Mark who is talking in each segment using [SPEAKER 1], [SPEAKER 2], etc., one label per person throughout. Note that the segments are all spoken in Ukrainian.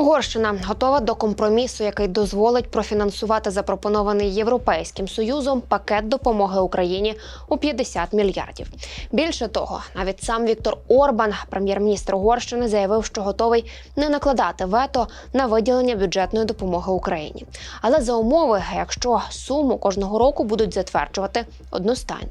[SPEAKER 1] Угорщина готова до компромісу, який дозволить профінансувати запропонований Європейським союзом пакет допомоги Україні у 50 мільярдів. Більше того, навіть сам Віктор Орбан, прем'єр-міністр Угорщини, заявив, що готовий не накладати вето на виділення бюджетної допомоги Україні, але за умови, якщо суму кожного року будуть затверджувати одностайно.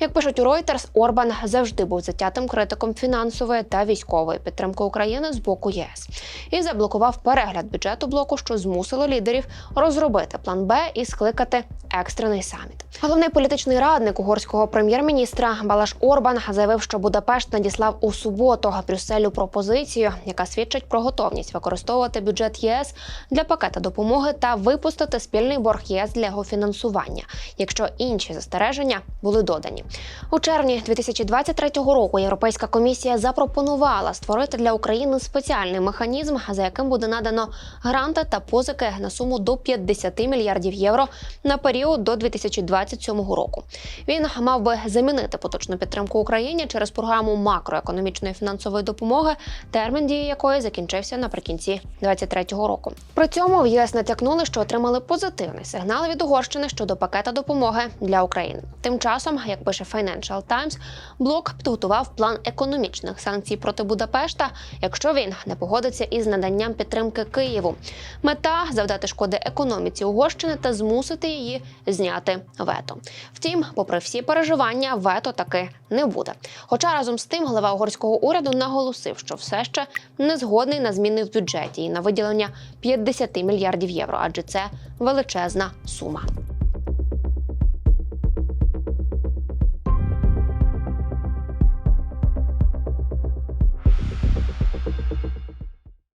[SPEAKER 1] Як пишуть у Reuters, Орбан завжди був затятим критиком фінансової та військової підтримки України з боку ЄС і заблокував перегляд бюджету блоку, що змусило лідерів розробити план Б і скликати екстрений саміт. Головний політичний радник угорського прем'єр-міністра Балаш Орбан заявив, що Будапешт надіслав у суботу Брюсселю пропозицію, яка свідчить про готовність використовувати бюджет ЄС для пакета допомоги та випустити спільний борг ЄС для його фінансування, якщо інші застереження були додані. У червні 2023 року Європейська комісія запропонувала створити для України спеціальний механізм, за яким буде надано гранти та позики на суму до 50 мільярдів євро на період до 2027 року. Він мав би замінити поточну підтримку Україні через програму макроекономічної фінансової допомоги, термін дії якої закінчився наприкінці 2023 року. При цьому в ЄС натякнули, що отримали позитивний сигнал від Угорщини щодо пакета допомоги для України. Тим часом, як пише Financial Times, блок підготував план економічних санкцій проти Будапешта, якщо він не погодиться із наданням підтримки Києву. Мета завдати шкоди економіці Угорщини та змусити її зняти вето. Втім, попри всі переживання, вето таки не буде. Хоча разом з тим глава угорського уряду наголосив, що все ще не згодний на зміни в бюджеті і на виділення 50 мільярдів євро, адже це величезна сума.